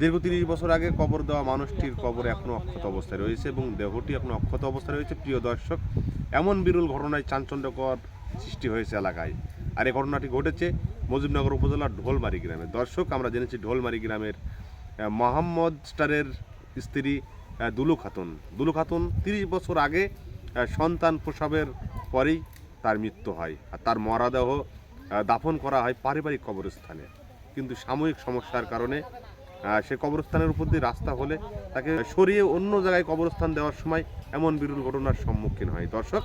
দীর্ঘ তিরিশ বছর আগে কবর দেওয়া মানুষটির কবর এখনও অক্ষত অবস্থায় রয়েছে এবং দেহটি এখনও অক্ষত অবস্থায় রয়েছে। প্রিয় দর্শক, এমন বিরল ঘটনায় চাঞ্চল্যকর সৃষ্টি হয়েছে এলাকায়। আর এই ঘটনাটি ঘটেছে মুজিবনগর উপজেলার ঢোলমারি গ্রামে। দর্শক, আমরা জেনেছি ঢোলমারি গ্রামের মোহাম্মদ স্টারের স্ত্রী দুলু খাতুন। দুলু খাতুন তিরিশ বছর আগে সন্তান প্রসবের পরেই তার মৃত্যু হয় আর তার মরাদেহ দাফন করা হয় পারিবারিক কবরস্থানে। কিন্তু সাময়িক সমস্যার কারণে সে কবরস্থানের উপর দিয়ে রাস্তা হলে তাকে সরিয়ে অন্য জায়গায় কবরস্থান দেওয়ার সময় এমন বিরল ঘটনার সম্মুখীন হয়। দর্শক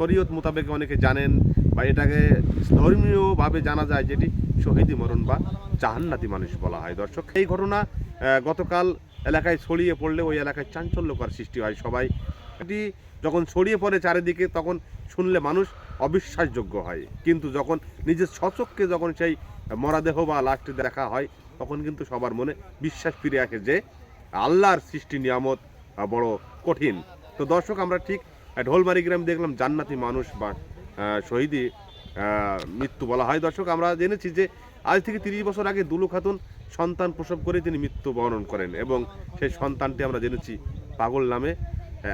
শরীয়ত মোতাবেক অনেকে জানেন বা এটাকে ধর্মীয়ভাবে জানা যায় যেটি শহীদি মরণ বা জাহান্নাতি মানুষ বলা হয়। দর্শক, এই ঘটনা গতকাল এলাকায় ছড়িয়ে পড়লে ওই এলাকায় চাঞ্চল্যকর সৃষ্টি হয়। সবাই এটি যখন ছড়িয়ে পড়ে চারিদিকে, তখন শুনলে মানুষ অবিশ্বাসযোগ্য হয়। কিন্তু যখন নিজের সচককে যখন সেই মরাদেহ বা লাশটি দেখা হয়, তখন কিন্তু সবার মনে বিশ্বাস ফিরে আসে যে আল্লাহর সৃষ্টি নিয়ামত বড় কঠিন। তো দর্শক, আমরা ঠিক ঢোলমারি গ্রাম দেখলাম, জান্নাতি মানুষ বা শহীদি মৃত্যু বলা হয়। দর্শক, আমরা জেনেছি যে আজ থেকে তিরিশ বছর আগে দুলু খাতুন সন্তান প্রসব করে তিনি মৃত্যু বরণ করেন এবং সেই সন্তানটি আমরা জেনেছি পাগল নামে।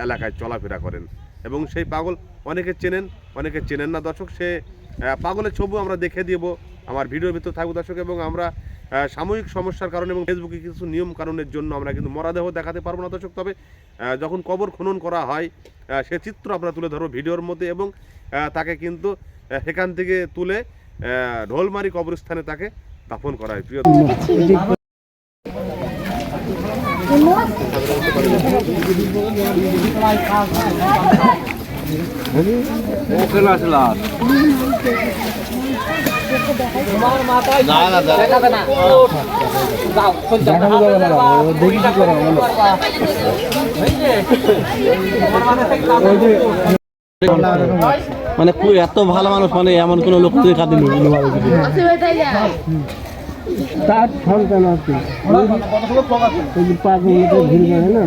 এলাকায় চলাফেরা করেন। এবং সেই পাগল অনেকে চেনেন অনেকে চেনেন না। দর্শক, সে পাগলের ছবি আমরা দেখে দিব। আমার ভিডিওর ভিতর থাকব দর্শক, এবং আমরা সাময়িক সমস্যার কারণে এবং ফেসবুকে কিছু নিয়ম কারণের জন্য আমরা কিন্তু মরাদেহ দেখাতে পারব না দর্শক। তবে যখন কবর খনন করা হয় সে চিত্র আমরা তুলে ধরবো ভিডিওর মধ্যে এবং তাকে কিন্তু সেখান থেকে তুলে ঢোলমারি কবরস্থানে তাকে দাফন করা হয়। প্রিয় মানে এত ভালো মানুষ মানে এমন কোনো লোক নিবি তার সন্তান আছে। পাগল করে না